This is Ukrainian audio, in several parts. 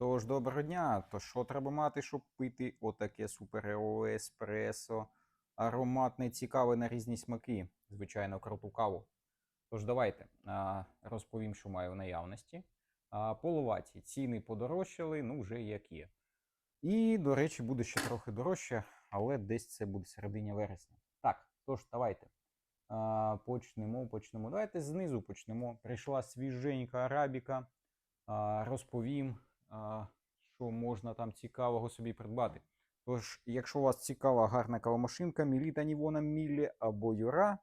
Тож, доброго дня. То що треба мати, щоб пити отаке суперео еспресо, ароматне, цікаве на різні смаки, звичайно, круту каву. Тож давайте розповім, що маю в наявності. Половаті ціни подорожчали, ну вже як є. І, до речі, буде ще трохи дорожче, але десь це буде середині вересня. Так, тож давайте. Почнемо, почнемо. Давайте знизу почнемо. Прийшла свіженька арабіка. Розповім, що можна там цікавого собі придбати. Тож, якщо у вас цікава гарна кавомашинка, Міліта Нівона Міллі або Юра,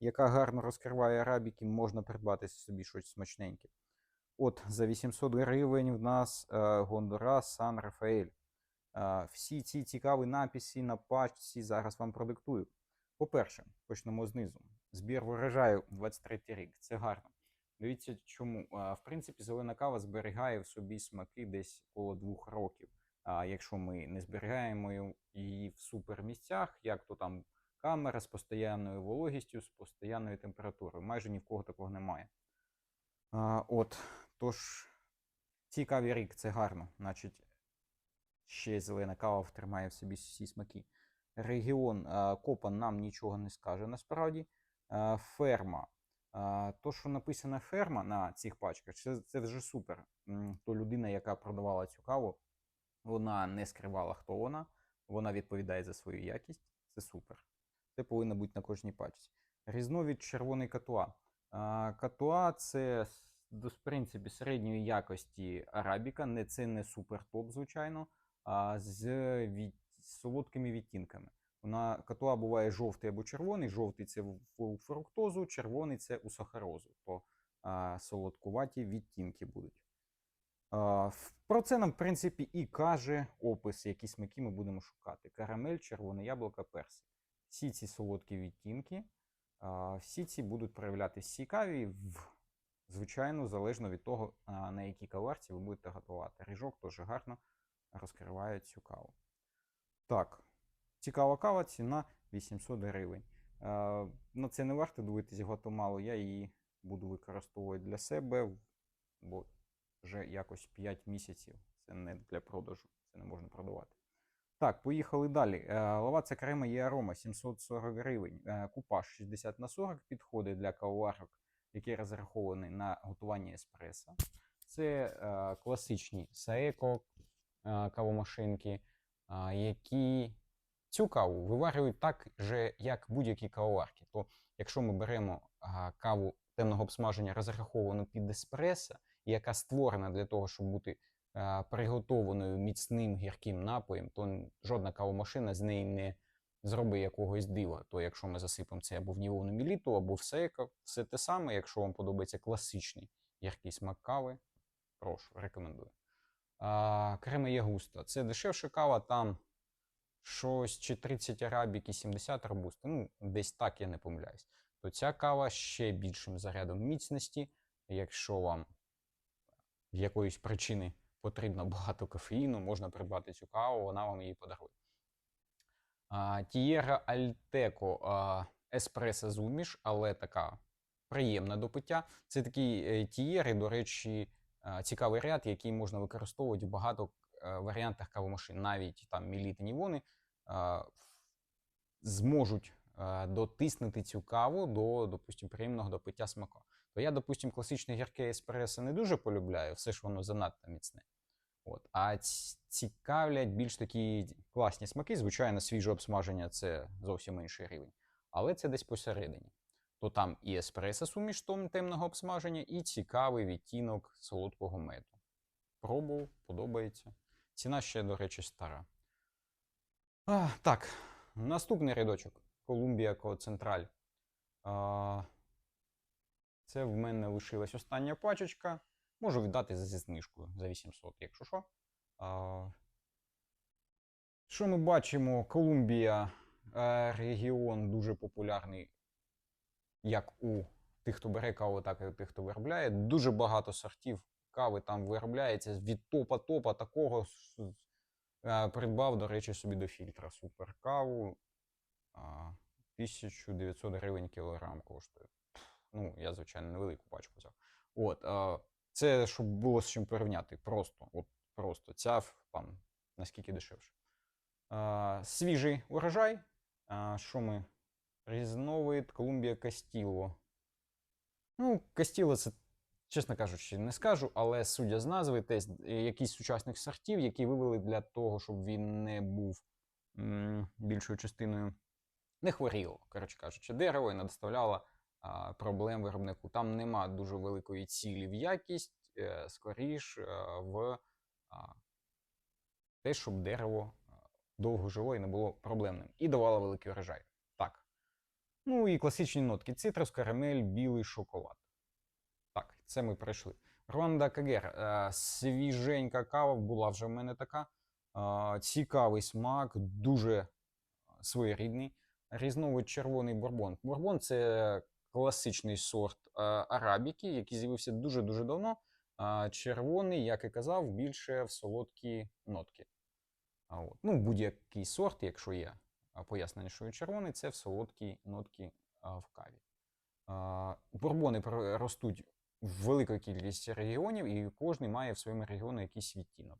яка гарно розкриває арабіки, можна придбати собі щось смачненьке. От за 800 гривень в нас е, Гондура Сан Рафаель. Е, всі ці цікаві написи на пачці зараз вам продиктую. По-перше, почнемо знизу. Збір врожаю 23 рік. Це гарно. Дивіться, чому. В принципі, зелена кава зберігає в собі смаки десь коло двох років. А якщо ми не зберігаємо її в супермісцях, як то там камера з постійною вологістю, з постійною температурою. Майже ні в кого такого немає. А, От, тож, цікавий рік, це гарно. Значить, ще зелена кава втримає в собі всі смаки. Регіон Копан нам нічого не скаже насправді. Ферма. То, що написано ферма на цих пачках, це, це вже супер. То людина, яка продавала цю каву, вона не скривала, хто вона, вона відповідає за свою якість. Це супер. Це повинно бути на кожній пачці. Різновид червоний катуа. Катуа це в принципі середньої якості арабіка, не це не супер топ, звичайно, а з від... солодкими відтінками. Вона катуа буває жовтий або червоний. Жовтий це у фруктозу, червоний це у сахарозу. То а, солодкуваті відтінки будуть. А, про це нам, в принципі, і каже опис, які смаки ми будемо шукати: карамель, червоне яблуко, персик. Всі ці солодкі відтінки, а, всі ці будуть проявлятися цікаві, в, звичайно, залежно від того, на якій каварці ви будете готувати. Ріжок теж гарно розкриває цю каву. Так, цікава кава, ціна 800 гривень. Е, на це не варто дивитись Гватемалу, я її буду використовувати для себе, бо вже якось 5 місяців. Це не для продажу, це не можна продавати. Так, поїхали далі. Е, Лаваца крема є арома 740 гривень. Е, Купаж 60 на 40 підходить для кавоварок, які розраховані на готування еспресо. Це класичні е, кавомашинки, які цю каву виварюють так же, як будь-які кавоварки. То якщо ми беремо а, каву темного обсмаження, розраховану під еспресо, яка створена для того, щоб бути а, приготованою міцним гірким напоєм, то жодна кавомашина з неї не зробить якогось дива. То якщо ми засипемо це або в нівону міліту, або в все те саме, якщо вам подобається класичний гіркий смак кави, прошу, рекомендую. А, крема є густа. Це дешевша кава, там щось чи 30 арабіки, 70 робуста. Ну, десь так я не помиляюсь. То ця кава ще більшим зарядом міцності. Якщо вам з якоїсь причини потрібно багато кофеїну, можна придбати цю каву, вона вам її подарує. Тієра Альтеко еспресо зуміш, але така приємна до пиття. Це такі е, тієри, до речі, цікавий ряд, який можна використовувати в багато варіантах кавомашин. Навіть там мілітні вони е, зможуть е, дотиснути цю каву до, допустим, приємного до пиття смаку. То я, допустим, класичне гірке еспресо не дуже полюбляю, все ж воно занадто міцне. От. А цікавлять більш такі класні смаки. Звичайно, свіже обсмаження це зовсім інший рівень. Але це десь посередині. То там і еспресо суміш темного обсмаження, і цікавий відтінок солодкого меду. Пробував, подобається. Ціна ще, до речі, стара. А, так, наступний рядочок. Колумбія Централь. А, це в мене лишилась остання пачечка. Можу віддати зі знижкою за 800, якщо що. А, що ми бачимо? Колумбія е, регіон дуже популярний як у тих, хто бере каву, так і у тих, хто виробляє. Дуже багато сортів кави там виробляється від топа-топа такого. е, Придбав, до речі, собі до фільтра суперкаву. А, 1900 гривень кілограм коштує. Ну, я, звичайно, невелику пачку взяв. От, це щоб було з чим порівняти. Просто от просто. Ця там наскільки дешевше. Свіжий урожай. Що ми? Різновид Колумбія Кастіло. Ну, Кастіло це, чесно кажучи, не скажу, але судя з назви, теж е, якийсь з сучасних сортів, які вивели для того, щоб він не був м, більшою частиною не хворіло, коротше кажучи, дерево і не доставляло а, проблем виробнику. Там нема дуже великої цілі в якість, е, скоріш е, в а, те, щоб дерево довго жило і не було проблемним. І давало великий врожай. Так. Ну і класичні нотки: цитрус, карамель, білий шоколад. Це ми пройшли. Ронда Кагер. е, Свіженька кава була вже в мене така. Е, Цікавий смак, дуже своєрідний. Різновид червоний бурбон. Бурбон це класичний сорт е, арабіки, який з'явився дуже-дуже давно. Червоний, як і казав, більше в солодкі нотки. От. Ну, будь-який сорт, якщо є пояснення, що червоний, це в солодкі нотки в каві. Бурбони ростуть в великій кількості регіонів, і кожен має в своєму регіоні якийсь відтінок.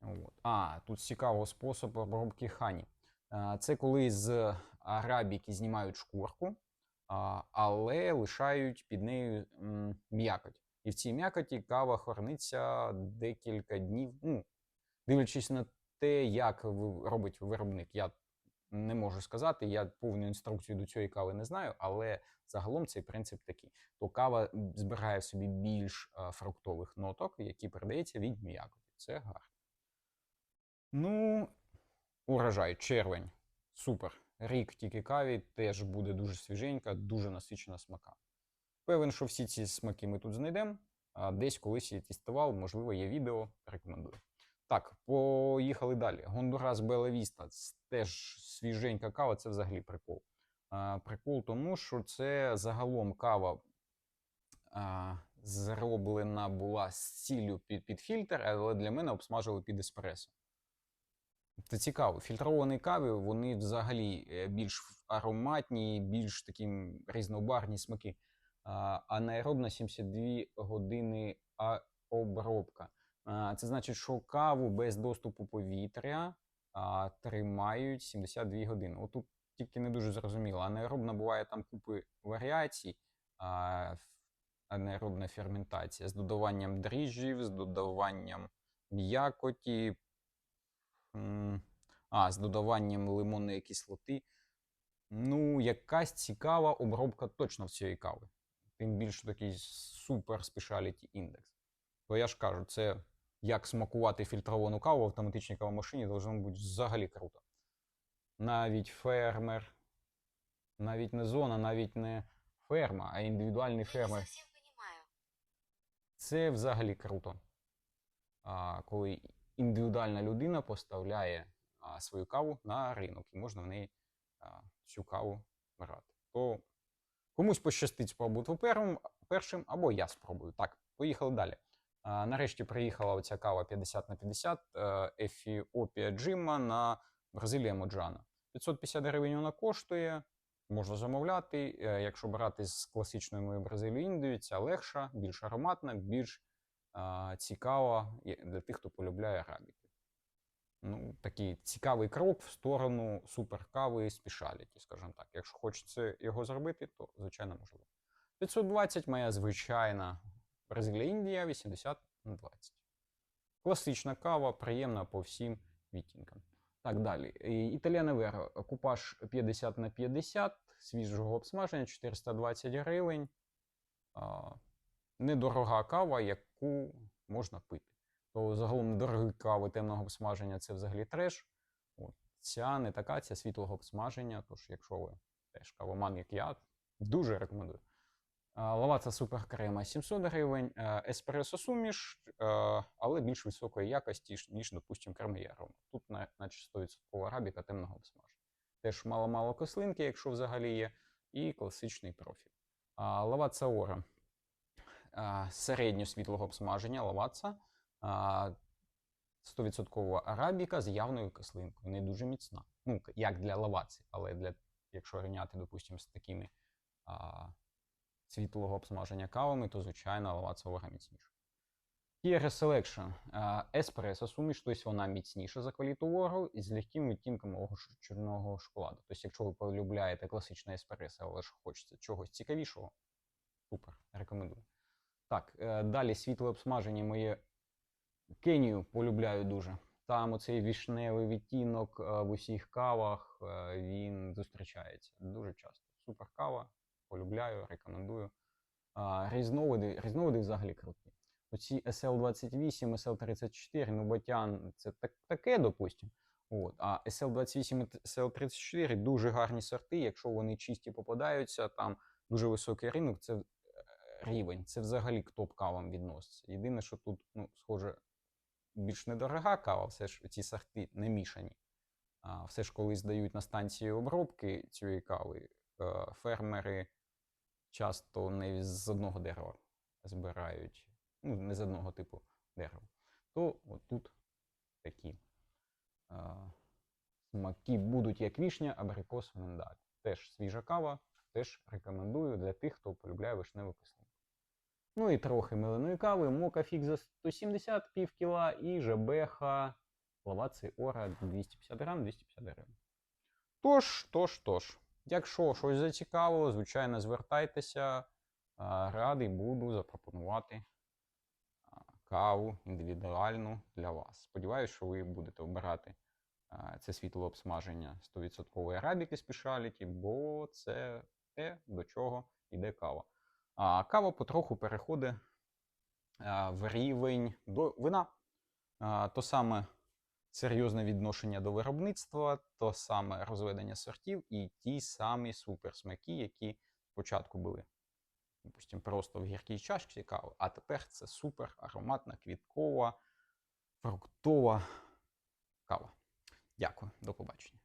От. А, тут цікавий спосіб обробки хані. Це коли з арабіки знімають шкурку, але лишають під нею м'якоть. І в цій м'якоті кава храниться декілька днів. Ну, дивлячись на те, як робить виробник, я не можу сказати. Я повну інструкцію до цієї кави не знаю, але загалом цей принцип такий. То кава збирає в собі більш фруктових ноток, які передаються від м'якоті. Це гарно. Ну, урожай, червень. Супер. Рік тільки каві теж буде дуже свіженька, дуже насичена смака. Певен, що всі ці смаки ми тут знайдемо. А десь колись я тестував, можливо, є відео, рекомендую. Так, поїхали далі. Гондурас Белла Віста. Це теж свіженька кава, це взагалі прикол. А, прикол тому, що це загалом кава а, зроблена була з ціллю під, під фільтр, але для мене обсмажили під еспресо. Це цікаво. Фільтровані кави, вони взагалі е, більш ароматні, більш такі різнобарні смаки. А, Анаеробна 72 години обробка. Це значить, що каву без доступу повітря тримають 72 години. Отут тільки не дуже зрозуміло. Анаеробна буває там купи варіацій. Анаеробна ферментація з додаванням дріжджів, з додаванням м'якоті, А, з додаванням лимонної кислоти. Ну, якась цікава обробка точно в цієї кави. Тим більше такий супер спешаліті індекс. То я ж кажу, це як смакувати фільтровану каву в автоматичній кавомашині должно бути взагалі круто. Навіть фермер, навіть не зона, навіть не ферма, а індивідуальний фермер. понимаю. Це взагалі круто. А, коли індивідуальна людина поставляє а, свою каву на ринок і можна в неї а, цю каву брати. То комусь пощастить спробувати першим, першим, або я спробую. Так, поїхали далі. Нарешті приїхала оця кава 50 на 50 е, Ефіопія Джима на Бразилія Моджана. 550 гривень вона коштує. Можна замовляти. Е, Якщо брати з класичною моєю Бразилією Індією, ця легша, більш ароматна, більш цікава для тих, хто полюбляє арабіки. Ну, такий цікавий крок в сторону суперкави спішаліті, скажімо так. Якщо хочеться його зробити, то звичайно можливо. 520 моя звичайна Бразилія Індія 80 на 20. Класична кава, приємна по всім відтінкам. Так далі. Італіана Веро, купаж 50 на 50, свіжого обсмаження 420 гривень. Недорога кава, яку можна пити. То загалом недорогі кави темного обсмаження це взагалі треш. Ця не така, ця світлого обсмаження. Тож, якщо ви теж кавоман, як я, дуже рекомендую. Лаваца супер крема 700 гривень, еспресо суміш, але більш високої якості, ніж, допустимо, крем'єром. Тут наче 100% арабіка темного обсмаження. Теж мало-мало кислинки, якщо взагалі є, і класичний профіль. Лаваца Ора середньосвітлого обсмаження лаваца. а, 100% арабіка з явною кислинкою, не дуже міцна. Ну, як для лаваці, але для, якщо рівняти, допустимо, з такими світлого обсмаження кавами, то, звичайно, лаваца Ора міцніша. Tierra Selection. А, Еспресо суміш, тобто вона міцніша за квалітовору і з легким відтінком чорного шоколаду. Тобто, якщо ви полюбляєте класичне еспресо, але ж хочеться чогось цікавішого, супер, рекомендую. Так, е, далі світле обсмаження моє Кенію полюбляю дуже. Там оцей вішневий відтінок е, в усіх кавах е, він зустрічається дуже часто. Супер кава, полюбляю, рекомендую. А, різновиди, різновиди взагалі круті. Оці SL28, SL34, ну Батян це так, таке, допустим. От. А SL28 і SL34 дуже гарні сорти. Якщо вони чисті попадаються, там дуже високий ринок, це е, рівень. Це взагалі к топ-кавам відноситься. Єдине, що тут, ну, схоже, більш недорога кава, все ж ці сорти не мішані. А, все ж коли здають на станції обробки цієї кави, е, фермери часто не з одного дерева збирають, ну, не з одного типу дерева. То от тут такі е, смаки будуть як вішня, абрикос, миндаль. Теж свіжа кава, теж рекомендую для тих, хто полюбляє вишневу кислинку. Ну і трохи меленої кави, Мокафік за 170 пів кіла і Жебеха Лаваци Ора 250 грам, 250 гривень. Тож, тож, тож. Якщо щось зацікавило, звичайно, звертайтеся. Радий буду запропонувати каву індивідуальну для вас. Сподіваюсь, що ви будете обирати це світло обсмаження 100% арабіки спешаліті, бо це те, до чого йде кава. А кава потроху переходить в рівень до вина. То саме серйозне відношення до виробництва, то саме розведення сортів і ті самі суперсмаки, які спочатку були, допустим, просто в гіркій чашці кави, а тепер це супер ароматна, квіткова, фруктова кава. Дякую, до побачення.